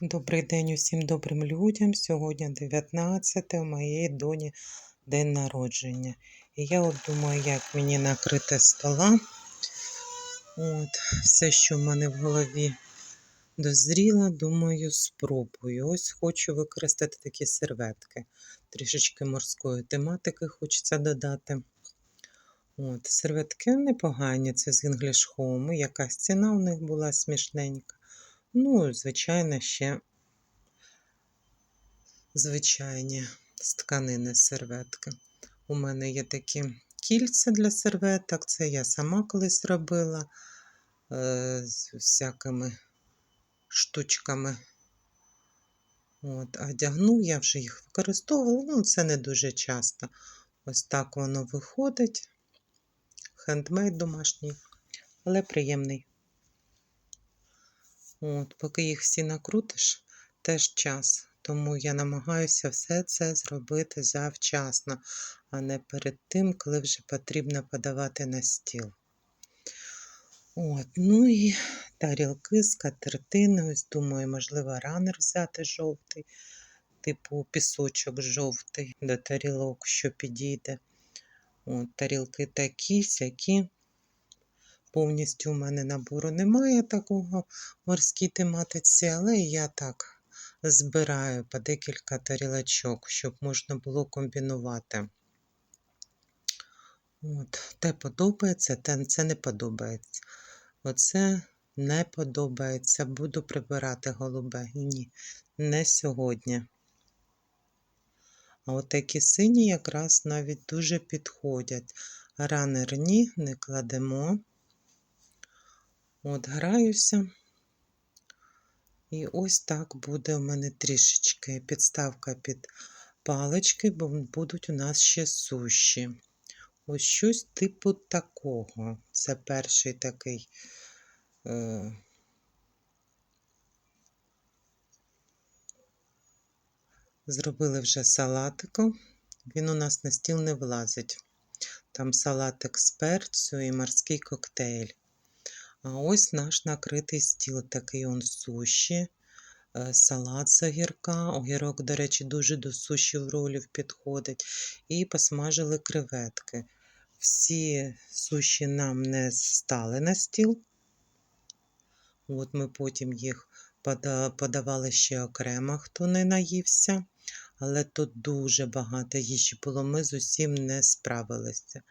Добрий день усім добрим людям. Сьогодні 19 у моєї доні день народження. І я от думаю, як мені накрити стола. От, все, що в мене в голові дозріло, думаю, спробую. Ось хочу використати такі серветки. Трішечки морської тематики хочеться додати. От, серветки непогані, це з English Home. Якась ціна у них була смішненька. Ну, звичайно, ще звичайні з тканини серветки. У мене є такі кільця для серветок, це я сама колись робила е, з всякими штучками. От, а одягну, я вже їх використовувала, ну це не дуже часто. Ось так воно виходить. Хендмейд домашній, але приємний. От, Поки їх всі накрутиш, теж час. Тому я намагаюся все це зробити завчасно, а не перед тим, коли вже потрібно подавати на стіл. От, Ну і тарілки, скатертини. Ось думаю, можливо, ранер взяти жовтий, типу пісочок жовтий до тарілок, що підійде. От, Тарілки такі, сякі. Повністю у мене набору немає такого морській тематиці, але я так збираю по декілька тарілочок, щоб можна було комбінувати. От, Те подобається, те це не подобається. Оце не подобається. Буду прибирати голубе. Ні, не сьогодні. А от сині якраз навіть дуже підходять. Ранер ні, не кладемо. От, граюся. І ось так буде у мене трішечки підставка під палички, бо будуть у нас ще суші. Ось щось типу такого. Це перший такий. Е... Зробили вже салатику. Він у нас на стіл не влазить. Там салатик з перцю і морський коктейль. А ось наш накритий стіл, такий он суші, е, салат з огірка. Огірок, до речі, дуже до суші в ролів підходить. І посмажили креветки. Всі суші нам не стали на стіл. От ми потім їх подавали ще окремо, хто не наївся. Але тут дуже багато їжі було, ми з усім не справилися.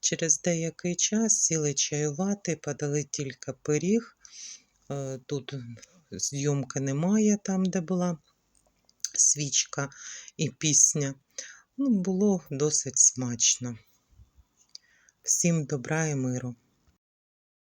Через деякий час сіли чаювати, подали тільки пиріг. Е, тут зйомки немає, там, де була свічка і пісня. Ну, Було досить смачно. Всім добра і миру.